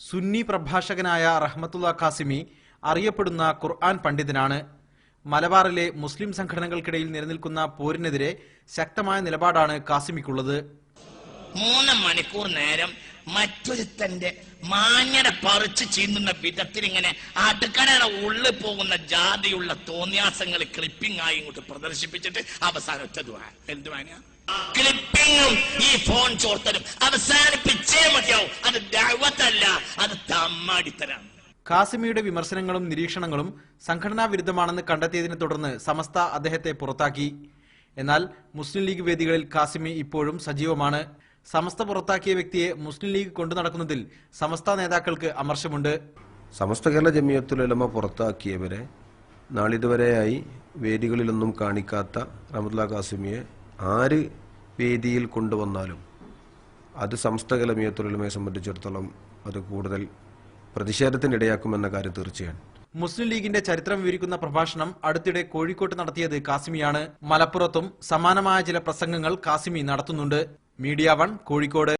സുന്നി പ്രഭാഷകനായ റഹ്മത്തുള്ള ഖാസിമി അറിയപ്പെടുന്ന ഖുർആൻ പണ്ഡിതനാണ്. മലബാറിലെ മുസ്ലിം സംഘടനകൾക്കിടയിൽ നിലനിൽക്കുന്ന പോരിനെതിരെ ശക്തമായ നിലപാടാണ് കാസിമിക്കുള്ളത് മൂന്ന് മണിക്കൂർ നേരം മറ്റൊരുത്തന്റെ മാന്യത പറിച്ചു ചീന്തുന്ന വിധത്തിൽ ഇങ്ങനെ അടുക്കളയുടെ ഉള്ളിൽ പോകുന്ന ജാതിയുള്ള തോന്നിയാസങ്ങൾ ക്ലിപ്പിംഗ് ആയി ഇങ്ങോട്ട് പ്രദർശിപ്പിച്ചിട്ട് അവസാനത്തെ ഒറ്റത് എന്ത് വാങ്ങ ക്ലിപ്പിങ്ങും ഈ ഫോൺ ചോർത്തലും അവസാനിപ്പിച്ചേ മതിയാവും. അത് ദാവത്തല്ല അത് തമ്മാടിത്തരാണ് കാസിമിയുടെ വിമർശനങ്ങളും നിരീക്ഷണങ്ങളും സംഘടനാ വിരുദ്ധമാണെന്ന് കണ്ടെത്തിയതിനെ തുടർന്ന് സമസ്ത അദ്ദേഹത്തെ പുറത്താക്കി. എന്നാൽ മുസ്ലിം ലീഗ് വേദികളിൽ കാസിമി ഇപ്പോഴും സജീവമാണ്. സമസ്ത പുറത്താക്കിയ വ്യക്തിയെ മുസ്ലിം ലീഗ് കൊണ്ടു നടക്കുന്നതിൽ സമസ്ത നേതാക്കൾക്ക് അമർശമുണ്ട്. സമസ്ത കേരള ജമിയത്തുലമ പുറത്താക്കിയവരെ നാളിതുവരെയായി വേദികളിലൊന്നും കാണിക്കാത്ത റഹമത്തുള്ള കാസിമിയെ ആര് വേദിയിൽ കൊണ്ടുവന്നാലും അത് സമസ്ത കേരള ജമിയത്തുലമയെ സംബന്ധിച്ചിടത്തോളം അത് കൂടുതൽ പ്രതിഷേധത്തിനിടയാക്കുമെന്ന കാര്യം തീർച്ചയാണ്. മുസ്ലിം ലീഗിന്റെ ചരിത്രം വിവരിക്കുന്ന പ്രഭാഷണം അടുത്തിടെ കോഴിക്കോട്ട് നടത്തിയത് കാസിമിയാണ്. മലപ്പുറത്തും സമാനമായ ചില പ്രസംഗങ്ങൾ കാസിമി നടത്തുന്നുണ്ട്. Media one Kozhikode.